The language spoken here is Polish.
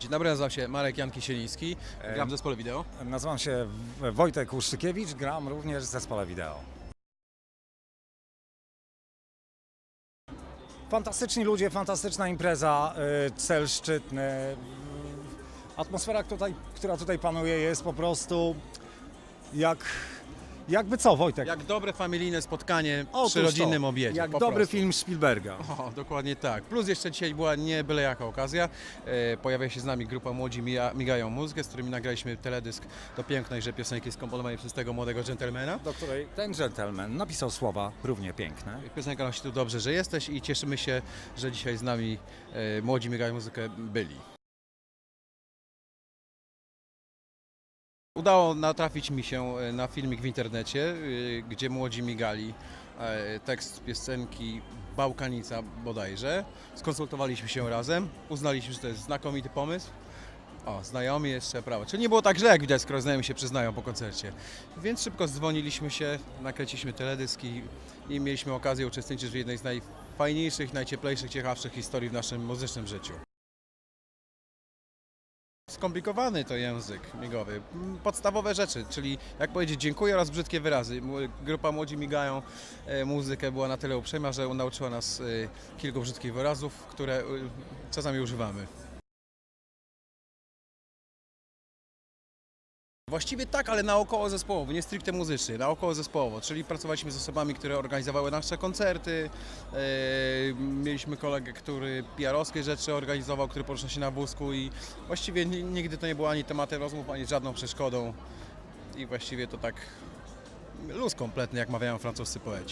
Dzień dobry, nazywam się Marek Jan Kisieliński, gram w zespole wideo. Nazywam się Wojtek Łuszczykiewicz, gram również w zespole wideo. Fantastyczni ludzie, fantastyczna impreza, y, cel szczytny. Atmosfera, która tutaj panuje jest po prostu jak... Jakby co, Wojtek? Jak dobre familijne spotkanie Otóż przy rodzinnym to, obiedzie. Jak po dobry prostu. film Spielberga. O, dokładnie tak. Plus jeszcze dzisiaj była nie byle jaka okazja. E, pojawia się z nami grupa Młodzi Mija, Migają Mózgę, z którymi nagraliśmy teledysk do piękniejszej piosenki skomponowanej przez tego młodego dżentelmena. Do której ten gentleman napisał słowa równie piękne. Piosenka nosi tu dobrze, że jesteś i cieszymy się, że dzisiaj z nami e, Młodzi Migają Muzykę byli. Udało natrafić mi się e, na filmik w internecie, e, gdzie młodzi migali e, tekst piosenki Bałkanica bodajże. Skonsultowaliśmy się razem, uznaliśmy, że to jest znakomity pomysł. O, znajomi jeszcze, prawo. Czyli nie było tak źle, jak widać, skoro znajomi się przyznają po koncercie. Więc szybko dzwoniliśmy się, nakręciliśmy teledyski i mieliśmy okazję uczestniczyć w jednej z najfajniejszych, najcieplejszych, ciekawszych historii w naszym muzycznym życiu. Skomplikowany to język migowy. Mm, Podstawowe rzeczy, czyli jak powiedzieć dziękuję oraz brzydkie wyrazy. Grupa Młodzi Migają e, muzykę była na tyle uprzejma, że nauczyła nas e, kilku brzydkich wyrazów, które e, czasami używamy. Właściwie tak, ale naokoło zespołowo, nie stricte muzycznie, naokoło zespołowo, czyli pracowaliśmy z osobami, które organizowały nasze koncerty, e, mieliśmy kolegę, który PR-owskie rzeczy organizował, który porusza się na wózku i właściwie ni- nigdy to nie było ani tematem rozmów, ani żadną przeszkodą. I właściwie to tak luz kompletny, jak mawiają francuscy poeci.